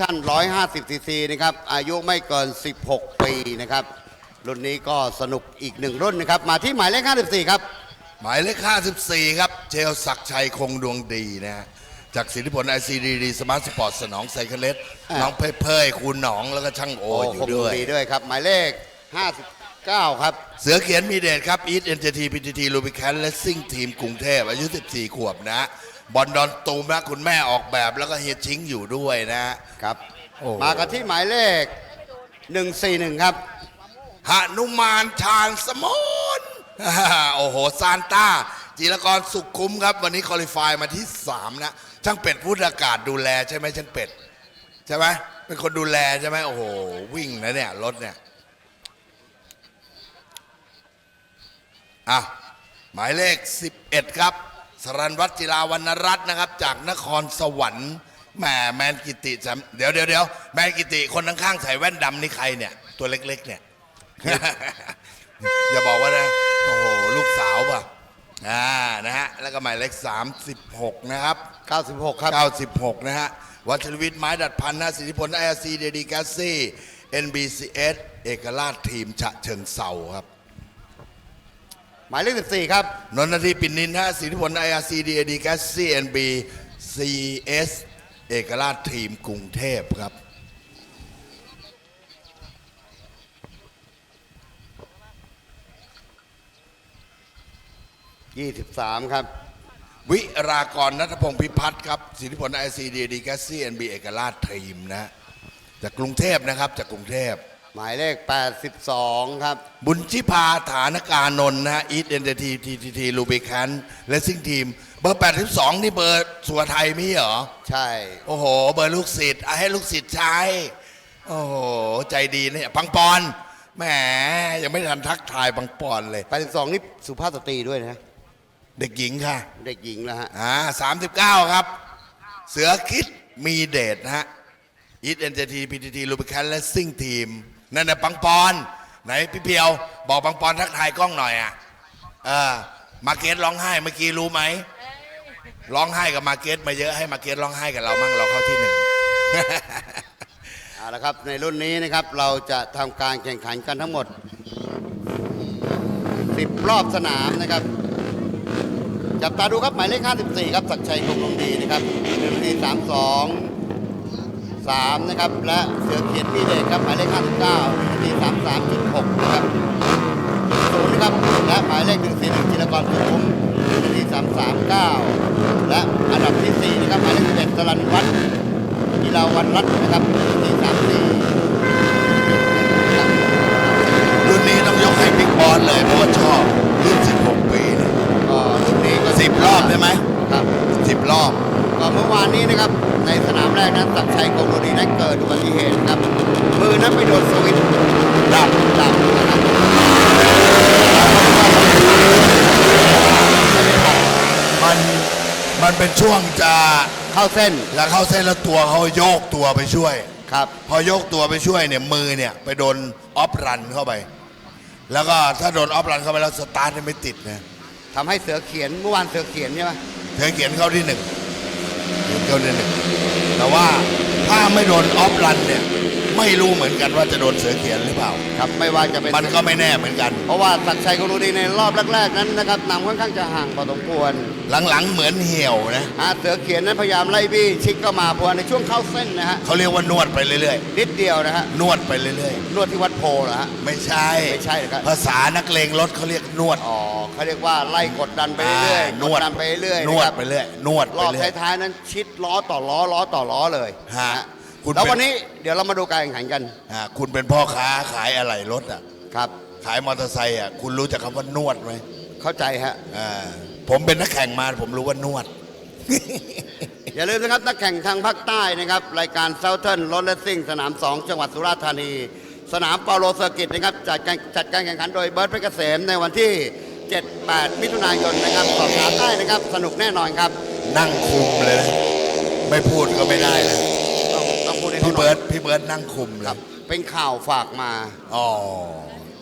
ท่าน 150ซีซีนะครับ อายุไม่เกิน 16 ปีนะครับ รุ่นนี้ก็สนุกอีกหนึ่งรุ่นนะครับ มาที่หมายเลข 54 ครับ หมายเลข54 ครับ เจลศักดิ์ชัยคงดวงดีนะฮะจากสิทธิผลไอซีดีดีสมาร์ทสปอร์ตสนองไซเคิลเลสอ่า น้องเพยเพยคูณหนองแล้วก็ช่างโออยู่คงด้วย ดีด้วยครับ หมายเลข 59 ครับ เสือเขียนมีเดชครับอีทเอ็นเจทีพีทีทีลูบิแคนเลสซิ่งทีมกรุงเทพอายุ 14 ขวบนะ บอลดอนตูมนะคุณแม่ออกแบบแล้วก็เฮียชิงอยู่ด้วยนะครับ โอ้ มากันที่หมายเลข 141 ครับ หนุมานชาญสมน โอ้โห ซานต้า จิรกรสุขคุ้มครับ วันนี้คอลิฟายมาที่ 3 นะ ช่างเป็ดพูดอากาศดูแลใช่ไหมช่างเป็ด ใช่ไหมเป็นคนดูแลใช่ไหมโอ้โห วิ่งนะเนี่ย รถเนี่ย อะ หมายเลข 11 ครับ สรันวัฒน์จิราวันรัตน์นะครับ จากนครสวรรค์แหมแมนกิติจำเดี๋ยวเดี๋ยวเดี๋ยวแมนกิติคนข้างๆใส่แว่นดำนี่ใครเนี่ย ตัวเล็ก ๆ เนี่ย อย่าบอกว่านะโอ้โห ลูกสาวป่ะอ่านะฮะแล้วก็หมายเลข36 นะครับ 96 ครับ 96 นะฮะ วัชรวิทย์ไม้ดัดพันธ์นะสิทธิพลไออาร์ซีเดดีแกสซี่ NBCS เอกราชทีมฉะเชิงเซาครับ หมายเลข14 ครับ นนททีปิ่นนินฮะสิทธิพลไออาร์ซีดีดีแกสซี่ NB CS เอกราชทีมกรุงเทพครับ 23 ครับ วิรากรนัทพงศ์พิพัฒน์ครับสิทธิพลไอซีดีดีแกสซี่เอ็นบีเอกราชทีมนะฮะจากกรุงเทพนะครับจากกรุงเทพ หมายเลข 82 ครับ บุญชิพาฐานการนนท์นะฮะอีทเอ็นทีทีทีทีลูบิคันและซิ่งทีม เบอร์ 82 นี่เบอร์สัวไทยมีเหรอ ใช่ โอ้โห เบอร์ลูกศิษย์เอาให้ลูกศิษย์ใช้ โอ้โห ใจดีเนี่ยปังปอนแหมยังไม่ทันทักทายปังปอนเลย 82 นี่สุภาพสตรีด้วยนะ เด็กหญิงค่ะ เด็กหญิงแล้วฮะ อ่าสามสิบเก้าครับ เสือคิดมีเดชนะฮะอีทเอ็นเจทีพีทีทีลูบิคันและซิ่งทีม นั่นนะปังปอนไหนพี่เพียว บอกปังปอนทักทายกล้องหน่อยอะเออมาเกตร้องไห้เมื่อกี้รู้ไหมร้องไห้กับมาเกตมาเยอะให้มาเกตร้องไห้กับเรามั่งเราเข้าที่หนึ่งเอาละครับในรุ่นนี้นะครับเราจะทำการแข่งขันกันทั้งหมด 10 รอบสนามนะครับ จับตาดูครับหมายเลข 54 ครับศักชัยคงลงดีนะครับ1นาที32 3นะครับและเสือเขียนมีเดชครับหมายเลข59 1นาที33.6นะครับศูนย์นะครับและหมายเลข141จิรกรสุขุม1นาที339 และอันดับที่ 4 นะครับหมายเลข11สลันวัฒน์กีฬาวันรัตน์นะครับที่สามสี่รุ่นนี้ต้องยกให้บิ๊กบอลเลยเพราะว่าชอบรุ่น 16 ปีเนี่ยก็รุ่นนี้ก็สิบรอบได้ไหมครับสิบรอบก็เมื่อวานนี้นะครับในสนามแรกนั้นศักดิ์ชัยกงโรดีนั้นเกิดอุบัติเหตุครับ มือนั้นไปโดนสวิตช์ดับดับนะครับมันมันเป็นช่วงจะเข้าเส้นจะเข้าเส้นแล้วตัวเขาโยกตัวไปช่วย ครับ พอโยกตัวไปช่วยเนี่ยมือเนี่ยไปโดนออฟรันเข้าไป แล้วก็ถ้าโดนออฟรันเข้าไปแล้วสตาร์ทเนี่ยไม่ติดนะทำให้เสือเขียนเมื่อวานเสือเขียนใช่ไหมเธอเขียนเข้าที่หนึ่งเขียนเข้าที่หนึ่ง แต่ว่าถ้าไม่โดนออฟรันเนี่ย ไม่รู้เหมือนกันว่าจะโดนเสือเขียนหรือเปล่า ครับไม่ว่าจะเป็นมันก็ไม่แน่เหมือนกัน เพราะว่าศักดิ์ชัยกงโรดีในรอบแรกๆนั้นนะครับนำค่อนข้างจะห่างพอสมควรหลังๆเหมือนเหี่ยวนะฮะเสือเขียนนั้นพยายามไล่บี้ชิกเข้ามาเพราะว่าในช่วงเข้าเส้นนะฮะเขาเรียกว่านวดไปเรื่อยนิดเดียวนะฮะๆ นวดไปเรื่อยนวดที่วัดโพเหรอฮะ ๆ ไม่ใช่ไม่ใช่นะครับ ภาษานักเลงรถเขาเรียกนวดอ๋อเขาเรียกว่าไล่กดดันไปเรื่อยอ่าๆนวดกดันไปเรื่อยๆนวดนะครับไปเรื่อยนวดรไปอบเรื่อย ท้ายๆนั้นชิดล้อต่อล้อล้อต่อล้อเลยฮะ นะ คุณแล้วเป็นวันนี้เดี๋ยวเรามาดูการแข่งขันกันอ่าคุณเป็นพ่อค้าขายอะไหล่รถอะ ครับ ขายมอเตอร์ไซค์อะ คุณรู้จักคำว่านวดไหมเข้าใจฮะ อ่าผมเป็นนักแข่งมาผมรู้ว่านวด อย่าลืมนะครับนักแข่งทางภาคใต้นะครับ รายการเซาเทิร์นรถเลสซิ่งสนาม 2 จังหวัดสุราษฎร์ธานี สนามเปาโลเซอร์กิตนะครับจัดการจัดการแข่งขันโดยเบิร์ตเพชรเกษมในวันที่ 7-8 มิถุนายนนะครับสอบถามได้นะครับ สนุกแน่นอนครับ นั่งคุมเลยนะไม่พูดก็ไม่ได้นะต้องต้อง พูดให้พี่เขาหน่เบิอยร์ดพี่เบิร์ดนั่งคุมเลครับ ยเป็นข่าวฝากมา อ๋อ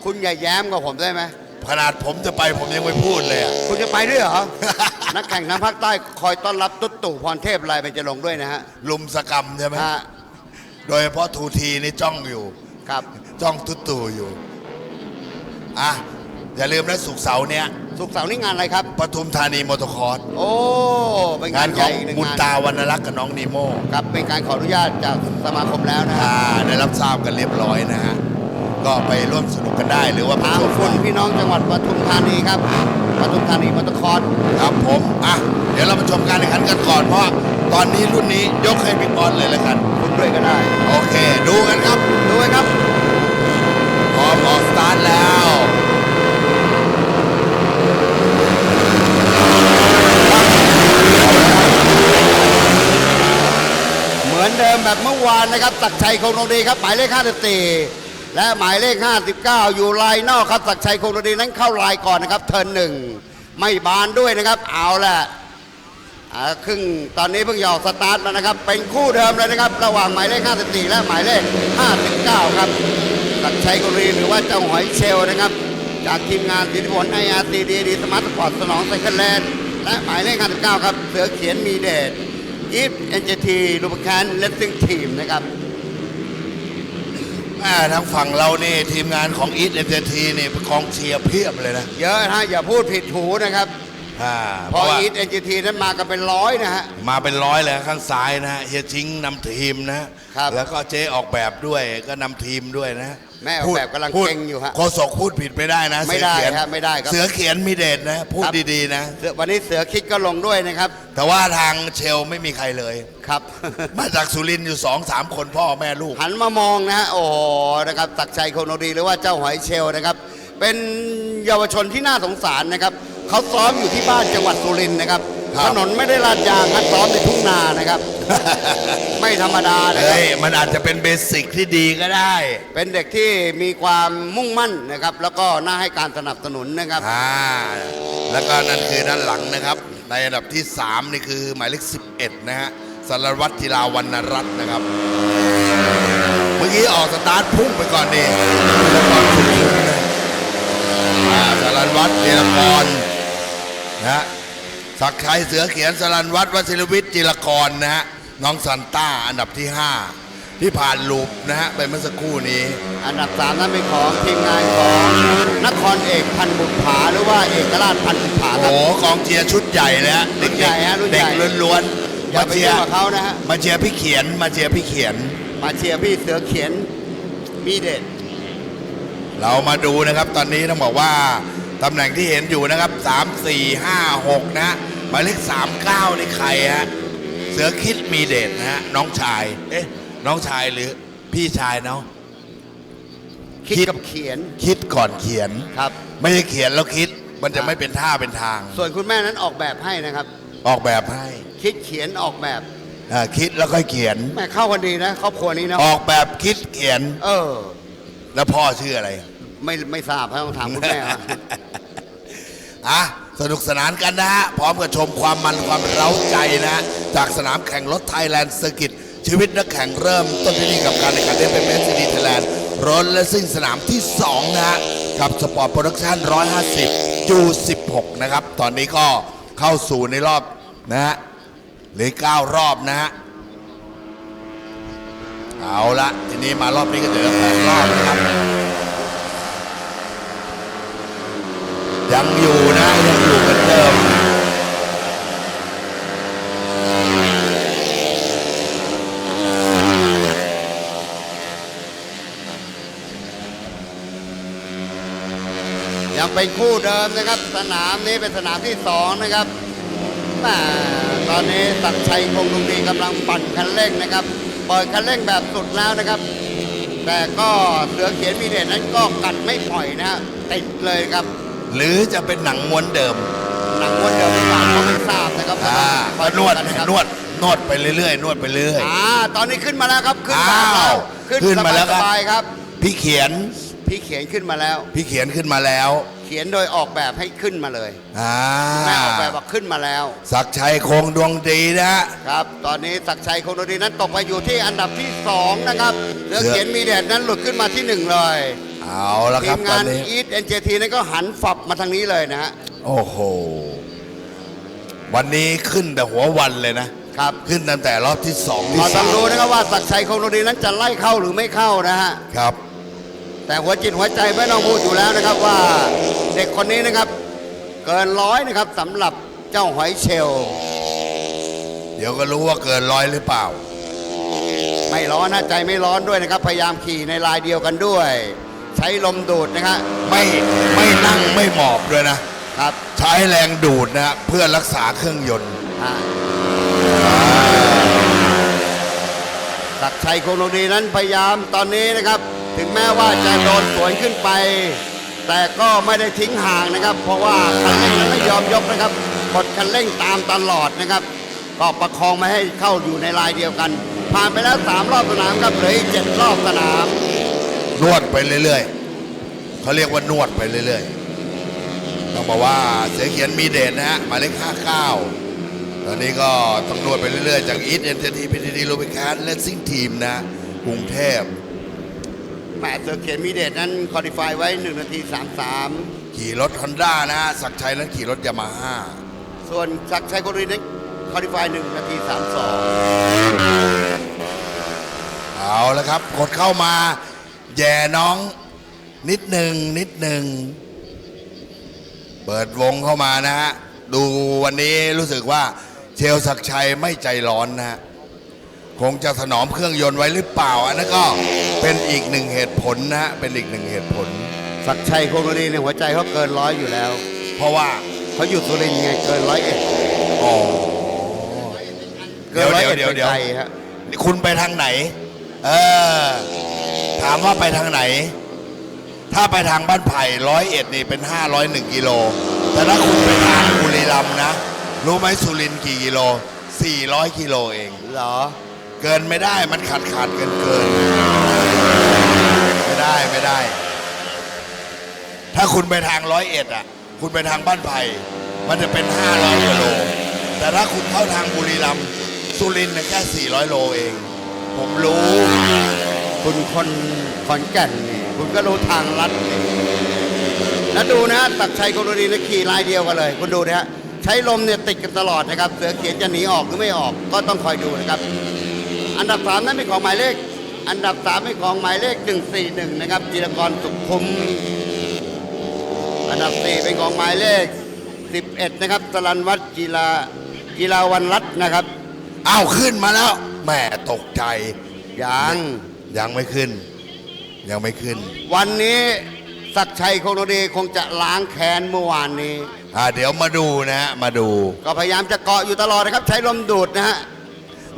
คุณอย่าแย้มกับผมได้ไหม ขนาดผมจะไปผมยังไม่พูดเลยอะคุณจะไปด้วยเหรอ นักแข่งทางภาคใต้คอยต้อนรับตุ๊ดตู่พรเทพลายไปจะลงด้วยนะฮะลุมสกรรมใช่ไหมฮะโดยเฉพาะทูทีนี่จ้องอยู่ ครับ จ้องตุ๊ตู่อยู่ อะ อย่าลืมนะสุกร์เสาร์เนี้ยสุกร์เสาร์นี่งานอะไรครับ ปทุมธานีมอเตอร์คอร์สโอ้เป็นานนงางขใหอญ่งอีกหนึ่งมุนงานตาวรรณรักษ์กับน้องนีโมครับเป็นการขออนุญาตจากสมาคมแล้วนะฮะอ่าได้รับทราบกันเรียบร้อยนะฮะก็ไปร่วมสนุกกันได้หรือว่าไปทางชมฝุ่นพี่น้องจังหวัดปทุมธานีครับปทุมธานีมอเตอร์คอร์สครับผมอะเดี๋ยวเรามาชมการแข่งขันกันก่อนเพราะตอนนี้รุ่นนี้ยกให้บิ๊กบอสเลยแล้วกัน คุณด้วยก็ได้โอเค ดูกันครับ ดูไหมครับพร้อมออกสตาร์ทแล้ว เหมื อนเดิมแบบเมื่อวานนะครับศักชัยคงดวงดีครับหมายเลข54และหมายเลข 59 อยู่ลายนอกครับศักชัยคงดวงดีนั้นเข้าลายก่อนนะครับเทิร์นหนึ่งไม่บานด้วยนะครับ เอาแหละครึ่งตอนนี้เพิ่งหยอกสตาร์ทมานะครับ เป็นคู่เดิมเลยนะครับ ระหว่างหมายเลข 54 และหมายเลข 59 ครับศักชัยคงนดีหรือว่าเจ้าหอยเชลนะครับ จากทีมงานสิทธิผลไออาร์ซีดีดีสมาร์ทสปอร์ตสนองไซเคิลแลนด์และหมายเลข 59 ครับ เสือเขียนมีเดช อีฟเอ็นเจทีลูปแคนเลสซิ่งทีมนะครับแม่ทางฝั่งเรานี่ทีมงานของอีทเอ็นเตอร์ทีนี่กองเชียร์เพียบเลยนะเยอะนะฮะอย่าพูดผิดหูนะครับอ่าเพเพราะราะว่าอีฟเอ็นเจทีนั้นมากันเป็นร้อยนะฮะ มาเป็นร้อยเลยข้างซ้ายนะฮะเฮียชิงนำทีมนะครับ แล้วก็เจ๊ออกแบบด้วยก็นำทีมด้วยนะ แม่ออกแบบกำลังพูดเก่งอยู่ฮะโคศกพูดผิดไม่ได้นะไม่ได้เสือเขียนครับไม่ได้ครับเสือเขียนมีเดชนะ พูดครับ ดีๆนะ เสือวันนี้เสือคิดก็ลงด้วยนะครับ แต่ว่าทางเชลไม่มีใครเลย ครับ มาจากสุรินทร์อยู่สองสามคนพ่อแม่ลูก หันมามองนะฮะโอ้โหนะครับตักชัยโคโนดีหรือว่าเจ้าหอยเชลล์นะครับ เป็นเยาวชนที่น่าสงสารนะครับเขาซ้อมอยู่ที่บ้านจังหวัดสุรินทร์นะครับครับ ถนนไม่ได้ลาดยางครับซ้อมในทุ่งนานะครับ ไม่ธรรมดานะครัเฮ้บยมันอาจจะเป็นเบสิกที่ดีก็ได้ เป็นเด็กที่มีความมุ่งมั่นนะครับ แล้วก็น่าให้การสนับสนุนนะครับ อ่า แล้วก็นั่นคือด้านหลังนะครับ ในอันดับที่ 3 นี่คือหมายเลข 11 นะฮะสารวัตรจิราวันนรัตน์นะครับ เมื่อกี้ออกสตาร์ทพุ่งไปก่อนดิแล้วก็ถึงนะอ่าสารวัตรจิรกรนะฮะ ศักดิ์ชัยเสือเขียนสารวัตรวชิรวิทย์จิรกรนะฮะน้องซันต้าอันดับที่ 5 ที่ผ่านลูปนะฮะไปเมื่อสักครู่นี้ อันดับสามนั้นเป็นของทีมงานของนครเอกพันธุ์บุตรผาหรือว่าเอกราชพันธุ์บุตรผาคโอ้รับ โหกองเชียร์ชุดใหญ่เลยฮะรุ่นใหญ่ฮะรุ่นใหญ่ เด็กล้วนๆอย่ามาไปเชียเชื่อร์กับเขานะฮะ มาเชียร์พี่เขียนมาเชียร์พี่เขียน มาเชียร์พี่เสือเขียนมีเด็ดเรามาดูนะครับตอนนี้ต้องบอกว่าตำแหน่งที่เห็นอยู่นะครับ 3 4 5 6 นะฮะ หมายเลข39นี่ใครฮะเสือคิดมีเดชนะฮะน้องชาย เอ๊ะ น้องชายหรือพี่ชายเนาะ คิดคิด กับเขียน คิดก่อนเขียน ครับ ไม่ใช่เขียนแล้วคิดมันจะครับไม่เป็นท่าเป็นทาง ส่วนคุณแม่นั้นออกแบบให้นะครับ ออกแบบให้คิดเขียนออกแบบอ่าคิดแล้วค่อยเขียน แม่เข้ากันดีนะ ครอบครัวนี้นะออกแบบคิดเขียนเออ แล้วพ่อชื่ออะไร ไม่ไม่ทราบฮะต้องถามคุณแม่ฮะอะ สนุกสนานกันนะฮะ พร้อมกับชมความมันความเร้าใจนะฮะจากสนามแข่งรถไทยแลนด์เซอร์กิตชีวิตนักแข่งเริ่มต้นที่นี่กับการแข่งขันเอฟเอ็มเอสดีไทยแลนด์รถและซิ่งสนามที่ 2 นะฮะ กับสปอร์ตโปรดักชั่น 150 จู 16 นะครับ ตอนนี้ก็เข้าสู่ในรอบนะฮะเหรือ9รอบนะฮะเอาละทีนี้มารอบนี้ก็เหลือแปดรอบนะครับยังอยู่นะ ยังอยู่เหมือนเดิม ยังเป็นคู่เดิมนะครับ สนามนี้เป็นสนามที่สองนะครับแม่ตอนนี้สักดิ์ชัยคงดุงดีกำลังปั่นคันเร่งนะครับเปิดคันเร่งแบบสุดแล้วนะครับ แต่ก็เสือเขียนมีเด่นนั้นก็กัดไม่ปล่อยนะฮะติดเลยครับ หรือจะเป็นหนังม้วนเดิม หนังวนเดิมหรือเปล่าก็ไม่ทราบนะครับอ่าคอยนวดกันะครับนวดนวดไปเรื่อยๆนวดไปเรื่อยอ่าตอนนี้ขึ้นมาแล้วครับขึ้นตามอ้าแล้ววขึ้นขึ้นสมาแล้วครับบายๆครับ พี่เขียนพี่เขียนขึ้นมาแล้ว พี่เขียนขึ้นมาแล้วเขียนโดยออกแบบให้ขึ้นมาเลยอ่าแม่ออกแบบบอกขึ้นมาแล้ว ศักดิ์ชัยคงดวงดีนะฮะครับ ตอนนี้ศักดิ์ชัยคงโดดีนั้นตกไปอยู่ที่อันดับที่สองนะครับเสือเสือเขียนมีเดชนั้นหลุดขึ้นมาที่หนึ่งเลยเอาละคทีรับมตองานนนี้อีทเอ็นเจทีนั้นก็หันฝับมาทางนี้เลยนะฮะโอ้โหวันนี้ขึ้นแต่หัววันเลยนะครับขึ้นตั้งแต่รอบที่สองขที่อต้สาองมดูนะครับว่าศักดิ์ชัยคงโรดีนั้นจะไล่เข้าหรือไม่เข้านะฮะครับแต่หัวจิตหัวใจไม่ต้องพูดอยู่แล้วนะครับว่าเด็กคนนี้นะครับ เกินร้อยนะครับสำหรับเจ้าหอยเชลล์เดี๋ยวก็รู้ว่าเกินร้อยหรือเปล่า ไม่ร้อนนะใจไม่ร้อนด้วยนะครับ พยายามขี่ในลายเดียวกันด้วย ใช้ลมดูดนะครับไม่ไม่นั่งไม่หมอบด้วยนะ ครับใช้แรงดูดนะฮะเพื่อรักษาเครื่องยนต์ อ่าศักดิ์ชัยคงโรดีนั้นพยายามตอนนี้นะครับ ถึงแม้ว่าจะโดนสวนขึ้นไป แต่ก็ไม่ได้ทิ้งห่างนะครับ เพราะว่าคันเร่งนั้นไม่ยอมยกนะครับกดคันเร่งตามตลอดนะครับ ก็ประคองม่ให้เข้าอยู่ในลายเดียวกัน ผ่านไปแล้วสามรอบสนามครับเหลืออีกเจ็ดรอบสนาม นวดไปเรื่อยๆเขาเรียกว่านวดไปเรื่อยๆต้องบอกว่าเสียเขียนมีเดชนะฮะหมายเลขห้าเก้าตอนนี้ก็ต้องนวดไปเรื่อยๆ จากอีทเอ็นเตอร์ทีพีทีดีโรบิคานและซิ่งทีมนะกรุงเทพ แหมเซอร์เขียนมีเดชนั้นคอดิฟายไว้ 1 นาที 33 ขี่รถฮอนด้านะฮะศักดิ์ชัยนั้นขี่รถยามาฮ่าส่วนศักดิ์ชัยโคงโรดีนั้นคอดิฟาย 1 นาที 32 เอาละครับ กดเข้ามาแย่น้องนิดหนึ่งนิดหนึ่ง เปิดวงเข้ามานะฮะ ดูวันนี้รู้สึกว่าเชลศักดิ์ชัยไม่ใจร้อนนะฮะ คงจะถนอมเครื่องยนต์ไว้หรือเปล่า อันนั้นก็เป็นอีกหนึ่งเหตุผลนะฮะเป็นอีกหนึ่งเหตุผล ศักดิ์ชัยโคงโรดีในยหัวใจเขาเกินร้อยอยู่แล้ว เพราะว่าเขาอยู่สุรินทร์ไงเกินร้อยเอ็ดอ๋อเกินร้อยเอ็ดเดี๋ยวเดี๋ยวไกลฮะนี่คุณไปทางไหน เออ ถามว่าไปทางไหน ถ้าไปทางบ้านไผ่ร้อยเอ็ดนี่เป็นห้าร้อยหนึ่งกิโล แต่ถ้าคุณไปทางบุรีรัมย์นะ รู้ไหมสุรินทร์กี่กิโลสี่ร้อยกิโลเอง เหรอ เกินไม่ได้มันขาดขาดเกินเกินไม่ได้ไม่ได้ ถ้าคุณไปทางร้อยเอ็ดอะ คุณไปทางบ้านไผ่มันจะเป็นห้าร้อยกิโล แต่ถ้าคุณเข้าทางบุรีรัมย์สุรินทร์เนี่ยแค่สี่ร้อยโลเอง ผมรู้ คุณคนขอนแก่นนี่คุณก็รู้ทางลัดนี่แล้วดูนะศักชัยโคงโรดีนะขี่ลายเดียวกันเลย คุณดูนะฮะใช้ลมเนี่ยติดกันตลอดนะครับ เสือเขียนจะหนีออกหรือไม่ออกก็ต้องคอยดูนะครับ อันดับสามนั้นเป็นของหมายเลข อันดับสามเป็นของหมายเลข 141 นะครับจิรกรสุขคุมอันดับสี่เป็นของหมายเลข 11 นะครับสลันวัฒน์กีฬากีฬาวันรัตน์นะครับ อ้าวขึ้นมาแล้วแหมตกใจ ยังยังไม่ขึ้น ยังไม่ขึ้น วันนี้ศักดิ์ชัยโคงโนดีคงจะล้างแค้นเมื่อวานนี้ อ่าเดี๋ยวมาดูนะฮะมาดู ก็พยายามจะเกาะอยู่ตลอดนะครับ ใช้ลมดูดนะฮะ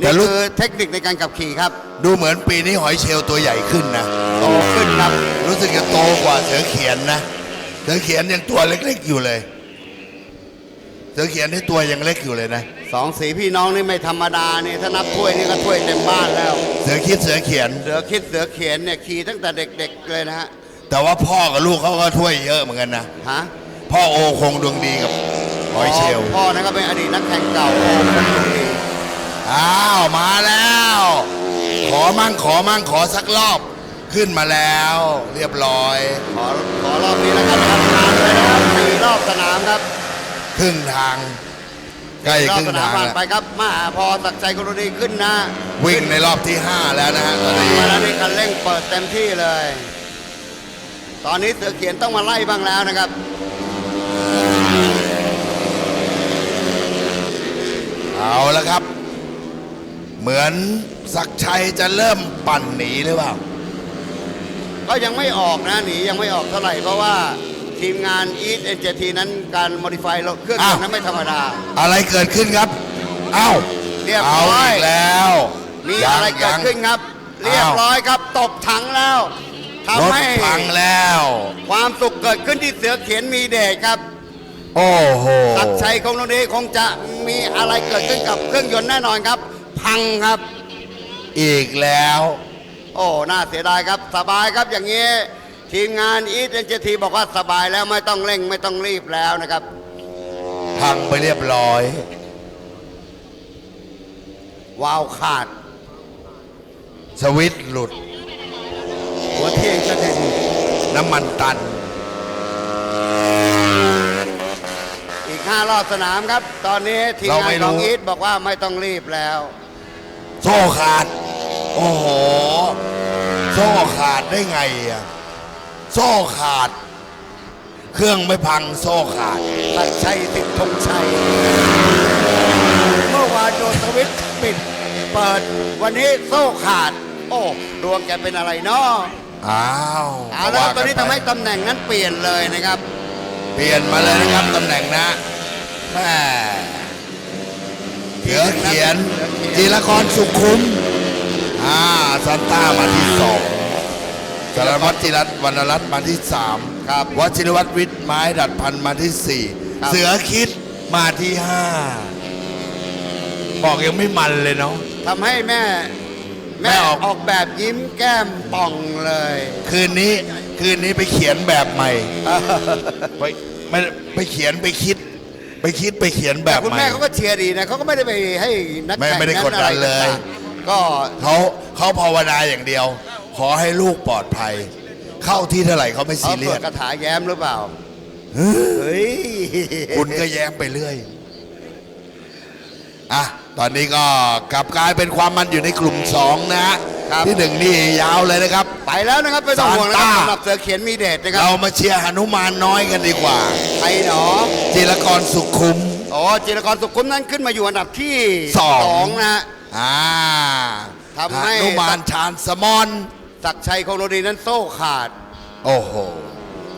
แต่นี่รู้คือเทคนิคในการขับขี่ครับดูเหมือนปีนี้หอยเชลล์ตัวใหญ่ขึ้นนะ โตขึ้นครับ รู้สึกจะโตกว่าเสือเขียนนะ เสือเขียนยังตัวเล็กๆอยู่เลย เสือเขียนนี่ตัวยังเล็กอยู่เลยนะ สองสีพี่น้องนี่ไม่ธรรมดานี่ถ้านับถ้วยนี่ก็ถ้วยเต็มบ้านแล้ว เสือคิดเสือเขียน เสือคิดเสือเขียนเนี่ยขี่ตั้งแต่เด็กๆเลยนะฮะแต่ว่าพ่อกับลูกเขาก็ถ้วยเยอะเหมือนกันนะ ฮะพ่อโอคงดวงดีกับหอยเชลล์พ่อนะครับเป็นอดีตนักแข่งเก่าโอ้โหเป็นคนดี อ้าวมาแล้ว ขอมั่งขอมั่งขอสักรอบ ขึ้นมาแล้ว เรียบร้อย ขอขอรอบนี้นะครับทำงานเลยนะครับสี่รอบสนามครับครึ่งทาง ใกล้รอคบรึ่งสนามทางผ่านแล้วไปครับมาพอศักดิ์ชัยโคงโนดีขึ้นนะวิ่งในรอบที่ 5 แล้วนะฮะตอนนี้มาแล้วนี่คันเร่งเปิดเต็มที่เลย ตอนนี้เสือเขียนต้องมาไล่บ้างแล้วนะครับ เอาแล้วครับ เหมือนศักดิ์ชัยจะเริ่มปั่นหนีหรือเปล่า ก็ยังไม่ออกนะหนียังไม่ออกเท่าไหร่ เพราะว่าทีมงาน Eat NJT นั้นการ modify รถเครื่องยนอ้าวต์นั้นไม่ธรรมดา อะไรเกิดขึ้นครับ เอ้าเรียบเอาร้อยอีกแล้วมีอะไรเกิดขึ้นครับ เรียบร้อยครับตกถังแล้วรทำถให้พังแล้ว ความสุขเกิดขึ้นที่เสือเขียนมีเดชครับโอ้โห ตักชัยคงตรงนี้คงจะมีอะไรเกิดขึ้นกับเครื่องยนต์แน่นอนครับ พังครับ อีกแล้ว โอ้น่าเสียดายครับสบายครับอย่างนี้ ทีมงานอีทเอ็นเจทีบอกว่าสบายแล้วไม่ต้องเร่งไม่ต้องรีบแล้วนะครับ พังไปเรียบร้อย วาวขาด สวิตช์หลุด หัวเที่ยงจะถึงน้ำมันตัน อีก5รอบสนามครับ ตอนนี้ทีมเรางาไม่นรู้ ของอีทบอกว่าไม่ต้องรีบแล้ว โซ่ขาด โอ้โห โซ่ขาดได้ไงอะ โซ่ขาด เครื่องไม่พังโซ่ขาด ตัดชัยติดธงชัย เมื่อวานโดนสวิตช์ปิด เปิด วันนี้โซ่ขาด โอ้ ดวงแกเป็นอะไรเนาะอ้าวเอาแล้วว่าตอนนี้กัทำให้ไปตำแหน่งนั้นเปลี่ยนเลยนะครับ เปลี่ยนมาเลยนะครับตำแหน่งนะแม่ เสือเขียนจีรกรสุขุมอ่าซันต้ามาที่สองสารวัตรจิรัตน์วรรณรัตน์มาที่สามครับวชิรวัตรวิทย์ไม้ดัดพันมาที่สี่ครับเสือคิดมาที่ห้าบอกยังไม่มันเลยเนาะทำให้แม่แม่ แม่ออกออกแบบยิ้มแก้มป่องเลย คืนนี้คืนนี้ไปเขียนแบบใหม่ไปไม่ไปเขียนไปคิด ไปคิดไปเขียนแบแต่บคุณใหม่ แม่เขาก็เชียร์ดีนะเขาก็ไม่ได้ไปให้นักไม่แข่งไม่ได้นั้นกดดันอะไรเลยต่างๆก็ เขาเขาภาวนาอย่างเดียว ขอให้ลูกปลอดภัย เข้าที่เท่าไหร่เขาไม่เขาซีเรีเปิยดสคาถาแย้มหรือเปล่า เฮ้ยเฮ้ยคุณก็แย้มไปเรื่อย อะ ตอนนี้ก็กลับกลายเป็นความมันอยู่ในกลุ่มสองนะฮะ ครับที่หนึ่งนี่ยาวเลยนะครับ ไปแล้วนะครับไม่ต้องห่วงนะคซานต้ารับสำหรับเสือเขียนมีเดชนะครับ เรามาเชียร์หนุมานน้อยกันดีกว่าใครหนอจิรกรสุขุมอ๋อจิรกรสุขุมนั้นขึ้นมาอยู่อันดับที่สองงนะฮะอ่าทำให้หนุมานชาญสมอนศักดิ์ชัยโคโรดีนั้นโซ่ขาด โอ้โห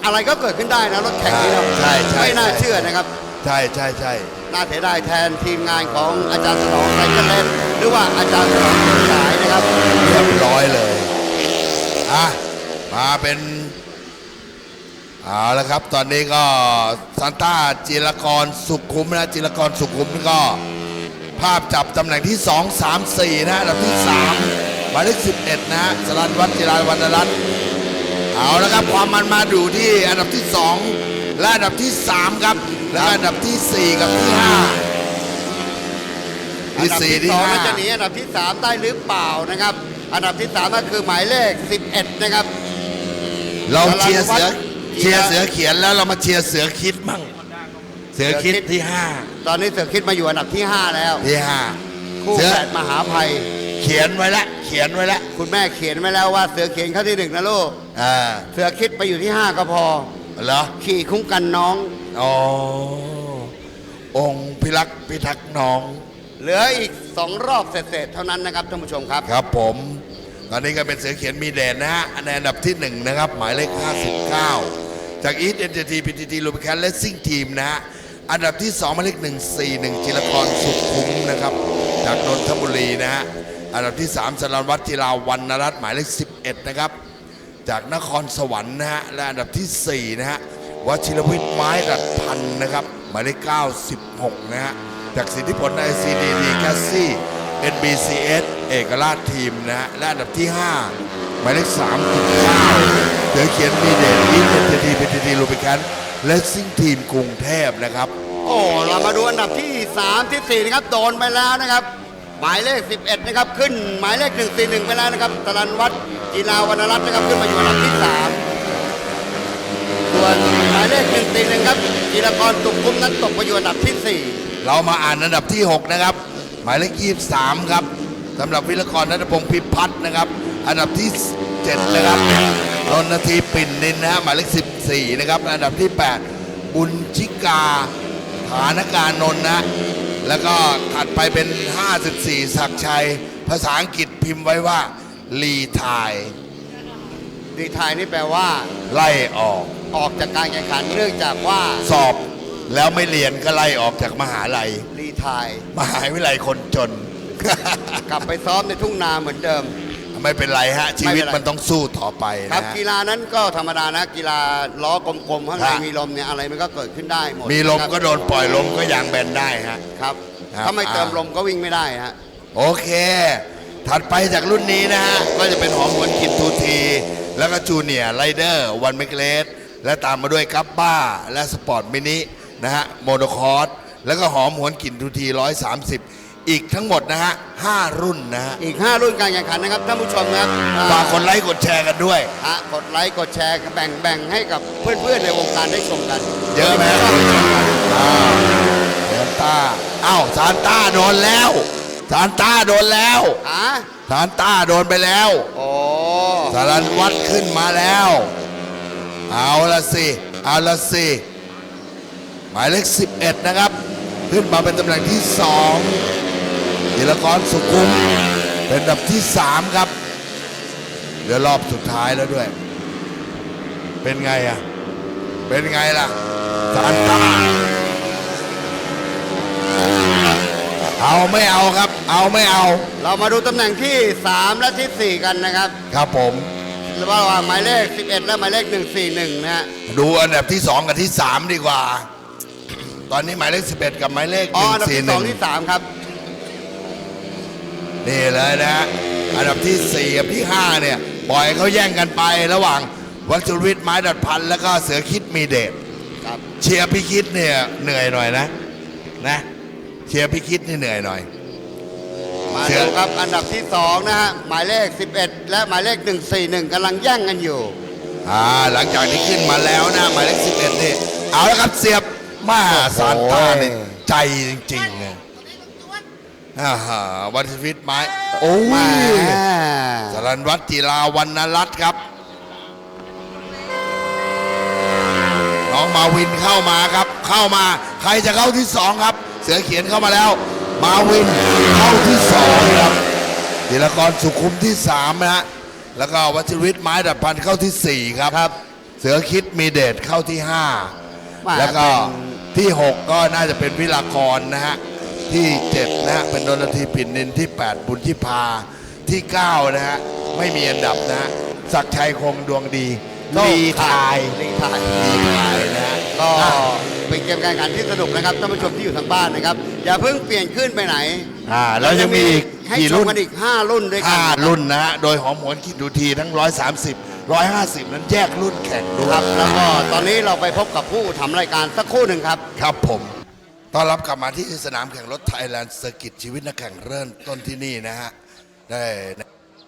อะไรก็เกิดขึ้นได้นะรถแข่งนี้เราใช่ใช่ไม่น่าใช่เชื่อนะครับ ใช่ใช่ใช่ น่าเสียดายแทนทีมงานของอาจารย์สนองไซเคิลเลนหรือว่าอาจารย์สนองสายนะครับเรียบร้อยเลยอะมาเป็นเอาละครับ ตอนนี้ก็ซานต้าจิรกรสุขุมนะจิรกรสุขุมนี่ก็ ภาพจับตำแหน่งที่ 2 3 4 นะอันดับที่3หมายเลข11 นะสรันวัฒจิราวรรณรัตน์เอาละครับ ความมันมาดูที่อันดับที่ 2 และอันดับที่ 3 ครับ และอันดับที่ 4 กับที่5อัที่นดับสี่ที่ที่สองห้าน่าจะหนีอันดับที่สามได้หรือเปล่านะครับ อันดับที่สามก็คือหมายเลข 11 นะครับ เราเชียร์เสือสรัญวัฒน์เชียร์เสือเขียนแล้วเรามาเชียร์เสือคิดมั่งเสือคิดเสือคิดที่ห้าตอนนี้เสือคิดมาอยู่อันดับที่ 5 แล้วที่ห้าคู่เสือแฝดมหาภัย เขียนไว้ละเขียนไว้ละคุณแม่เขียนไว้แล้วว่าเสือเขียนเข้าที่หนึ่งนะลูกอ่าเสือคิดไปอยู่ที่ 5 ก็พอ เหรอขี่คุ้มกันน้อง อ๋อองค์พิรักษ์พิทักษ์น้อง เหลืออีก2รอบเศษๆเท่านั้นนะครับท่านผู้ชมครับ ครับผม ตอนนี้ก็เป็นเสือเขียนมีเดนนะฮะในอันดับที่หนึ่งนะครับ หมายเลข 59 จากอีทเอ็นเตอร์ทีพีทีทีลูบิแคนเลสซิ่งทีมนะฮะอันดับที่2หมายเลข141จิรกรสุขคุ้มนะครับ จากนนทบุรีนะฮะอันดับที่3สรันวัฒน์จิราวันนรัตน์หมายเลข11นะครับ จากนครสวรรค์นะฮะและอันดับทีสี่ 4 นะฮะวชิรวิทย์ไม้ดัดพันนะครับหมายเลข96 นะฮะจากสิทธิผลไอซีดีดีแคสซี่ NBCS เอกราชทีมนะฮะและอันดับที่ 5 หมายเลข3.9เสือเขียนมีเดชอีเอ็นทีพีทีทีลูบิคันและซิ่งทีมกรุงเทพนะครับ โอ้ เรามาดูอันดับที่ 3 ที่ 4 นะครับ โดนไปแล้วนะครับ หมายเลข 11 นะครับ ขึ้นหมายเลข 141 ไปแล้วนะครับตรันวัฒน์จีราวรรณรัตน์นะครับ ขึ้นมาอยู่อันดับที่ 3 ส่วนหมายเลข 141 ครับจีรกรตุกคุ้มนั้นตกมาอยู่อันดับที่เรามาอ่านอันดับที่ 6 นะครับ หมายเลข 23 ครับสำหรับวิรกรนัทพงศ์พิพัฒน์นะครับ อันดับที่ 7 นะครับนนททีปิ่นนินนะฮะหมายเลข 14 นะครับ อันดับที่ 8 บุญชิกาฐานการนนท์นะ แล้วก็ถัดไปเป็น 54 ศักดิ์ชัย ภาษาอังกฤษพิมพ์ไว้ว่ารีทาย4ดีทายนี่แปลว่า ไล่ออก ออกจากการแข่งขันเนื่องจากว่าสอบแล้วไม่เรียนก็ไล่ออกจากมหาลัย รีทาย มหาวิทยาลัยคนจน กลับไปซ้อมในทุ่งนาเหมือนเดิม ไม่เป็นไรฮะ ชีวิตไม่เป็นไรมันต้องสู้ต่อไปครับ นะฮะ กีฬานั้นก็ธรรมดานะกีฬาล้อกลมๆข้างในฮะ มีลมเนี่ยอะไรมันก็เกิดขึ้นได้หมดมีลมนะครับก็โดนปล่อยลมก็ยางแบนได้ฮะ ครับครับ ถ้าไม่เติมอ่าลมก็วิ่งไม่ได้ฮะ โอเค ถัดไปจากรุ่นนี้นะฮะ ก็จะเป็นหอมหวนกินทูที แล้วก็จูเนียร์ไรเดอร์ วันเมกเลส และตามมาด้วยกัปบ้า และสปอร์ตมินินะฮะ โมโนคอร์สแล้วก็หอมหวนกลิ่นทูที 130 อีกทั้งหมดนะฮะห้ารุ่นนะฮะอีก 5 รุ่นการแข่งขันนะครับท่านผู้ชมครับฝากกดไลค์กดแชร์กันด้วย อะกดไลค์กดแชร์แบ่งแบ่งให้กับเพื่อนๆในวงการได้ชมกันเยอะไหมครับอ้าวซานต้าอ้าวซานต้าโดนแล้วซานต้าโดนแล้วอะซานต้าโดนไปแล้วโอ้สารันวัดขึ้นมาแล้ว เอาละสิเอาละสิหมายเลข11 นะครับ ขึ้นมาเป็นตำแหน่งที่ 2 ธีรกรสุขุม เป็นอันดับที่ 3 ครับเดี๋ยวรอบสุดท้ายแล้วด้วย เป็นไงอะ เป็นไงล่ะซานต้าเอาไม่เอาครับ เอาไม่เอา เรามาดูตำแหน่งที่ 3 และทีสี่ 4 กันนะครับครับผม ระหว่างหมายเลข 11 และหมายเลข 141 นะฮะ ดูอันดับที่ 2 กับที่ 3 ดีกว่า ตอนนี้หมายเลข 11 กับหมายเลขอ๋ออันดับที่2ที่141 3ครับ นี่เลยนะฮะอันดับที่4กับที่ 5 เนี่ย ปล่อยเขาแย่งกันไประหว่าง วัชรวิทย์ไม้ดัดพันแล้วก็เสือคิดมีเดชครับเชียร์พี่คิดเนี่ยเหนื่อยหน่อยนะนะเชียร์พี่คิดนี่เหนื่อยหน่อย มาเชิดูญครับอันดับที่2นะฮะหมายเลข 11 และหมายเลข 141กำลังแย่งกันอยู่ อ่าหลังจากที่ขึ้นมาแล้วนะหมายเลข11นี่เอาแล้วครับเสียบมาซานต้าเนี่ยใจจริงๆเลย อ่าฮะวัชรวิทย์ไม้โอ้แม่ยสรันวัฒน์จิราวันนรัตน์ครับ น้องมาวินเข้ามาครับ เข้ามาใครจะเข้าที่สองครับ เสือเขียนเข้ามาแล้ว มาวินเข้าที่สองครับธีรกรสุขุมที่สามนะฮะแล้วก็วัชรวิทย์ไม้ดับพันเข้าที่สี่ครับ ครับ เสือคิดมีเดชเข้าที่ห้า มาแล้วก็เป็น ที่ 6 ก็น่าจะเป็นวิลากรนะฮะ ที่ 7 นะฮะเป็นดนทีปิ่นนินที่ 8 บุญที่พาที่ 9 นะฮะ ไม่มีอันดับนะฮะศักดิ์ชัยคงดวงดีลีทายลีทายลีทายนะฮะก็อะเป็นเกมการแข่งขันที่สนุกนะครับท่านผู้ชมที่อยู่ทางบ้านนะครับ อย่าเพิ่งเปลี่ยนขึ้นไปไหนอ่าแล้วยังมีอีกให้กี่ชมรุ่นกันอีก 5 รุ่นด้วยกันห้านะครับรุ่นนะฮะโดยหอมหวนคิดดูทีทั้ง 130 150 นั้นแยกรุ่นแข่งด้วคยรับแล้วก็ตอนนี้เราไปพบกับผู้ทำรายการสักครู่หนึ่งครับ ครับผม ต้อนรับกลับมาที่สนามแข่งรถไทยแลนด์เซอร์กิตชีวิตนักแข่งเริ่มต้นที่นี่นะฮะ ได้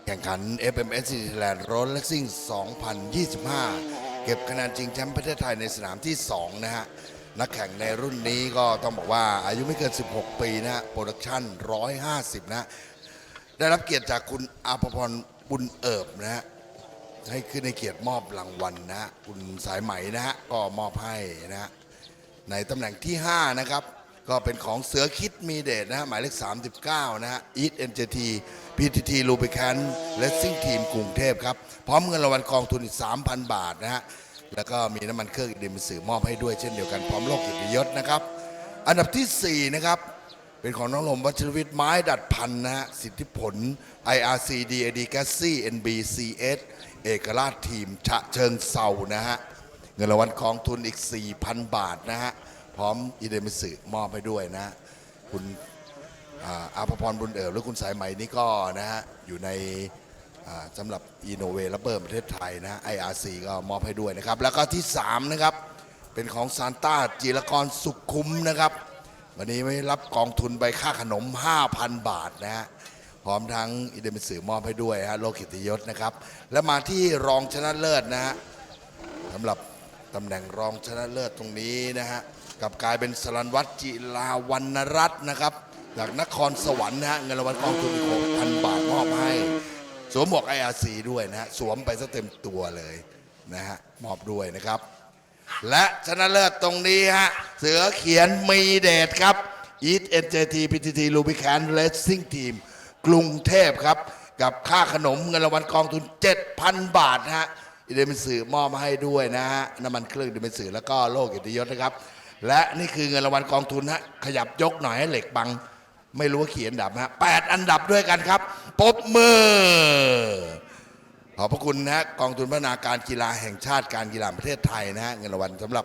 แข่งขัน FMS Thailand Road Racing 2025 เก็บคะแนนจริงแชมป์ประเทศไทยในสนามที่ 2 นะฮะ นักแข่งในรุ่นนี้ก็ต้องบอกว่าอายุไม่เกิน 16 ปีนะฮะ โปรดักชั่น 150 นะ ได้รับเกียรติจากคุณอาภพรบุญเอิบนะฮะ ให้ขึ้นในเกียรติมอบรางวัลนะฮะคุณสายไหมนะฮะ ก็มอบให้นะฮะในตำแหน่งที่ 5 นะครับ ก็เป็นของเสือคิดมีเดชนะฮะหมายเลข 39 นะฮะ Eat NJT PTT Lubricant Racing Team กรุงเทพครับ พร้อมเงินรางวัลกองทุนอีก 3,000 บาทนะฮะ แล้วก็มีน้ำมันเครื่องอีกเดมสื่อมอบให้ด้วยเช่นเดียวกันพร้อมโลกกียรติยศนะครับ อันดับทีสี่ 4 นะครับ เป็นของน้องลมวัชรวิทย์ไม้ดัดพันนะฮะ สิทธิผล IRC DAD g a s s y NB CS เอกราชทีมฉะเชิงเซานะฮะ เงินรางวัลกองทุนอีก 4,000 บาทนะฮะ พร้อมอีเดมิสึมอบให้ด้วยนะ คุณอาภพรบุญเอ๋อหรือคุณสายไหมนี่ก็นะฮะอยู่ในสำหรับอีโนเวและเบิร์ประเทศไทยนะฮะ IRC ก็มอบให้ด้วยนะครับ แล้วก็ที่ 3 นะครับ เป็นของซานต้าจีรกรสุขคุ้มนะครับ วันนี้ไม่รับกองทุนไปค่าขนม 5,000 บาทนะฮะพร้อมทั้งอีเดมิสึมอบให้ด้วยฮะโลกิตยศนะครับ และมาที่รองชนะเลิศนะฮะสำหรับตำแหน่งรองชนะเลิศตรงนี้นะฮะ กับกลายเป็นสรันวัตรจิลาวันรัตน์นะครับ จากนครสวรรค์นะฮะเงินรางวัลกองทุนอีก6,000บาทมอบให้ สวมหมวก IRC ด้วยนะฮะสวมไปซะเต็มตัวเลยนะฮะมอบด้วยนะครับ และชนะเลิศตรงนี้ฮะเสือเขียนมีเดชครับ Eat NJT PTT Lubricant Racing Team กรุงเทพครับ กับค่าขนมเงินรางวัลกองทุน 7,000 บาทนะฮะอีเดมิสื่อมอบมาให้ด้วยนะฮะน้ำมันเครื่องอีเดมิสื่อแล้วก็โลกเกียรติยศนะครับ และนี่คือเงินรางวัลกองทุนฮะขยับยกหน่อยให้เหล็กบัง ไม่รู้ว่าเขียนดับฮะแปดอันดับด้วยกันครับปบมือ ขอบพระคุณนะฮะกองทุนพัฒนาการกีฬาแห่งชาติการกีฬาประเทศไทยนะฮะเงินรางวัลสำหรับ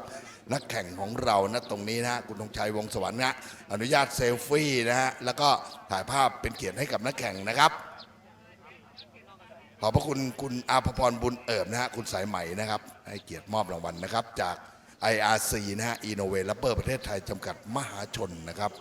นักแข่งของเรานะตรงนี้นะฮะคุณธงชัยวงศ์สวรรค์นะอนุญาตเซลฟี่นะฮะแล้วก็ถ่ายภาพเป็นเกียรติให้กับนักแข่งนะครับขอบพระคุณคุณอาภพรบุญเอิบนะฮะคุณสายไหมนะครับ ให้เกียรติมอบรางวัลนะครับจาก IRC นะฮะ Innovate Rapper ประเทศไทยจำกัดมหาชนนะครับ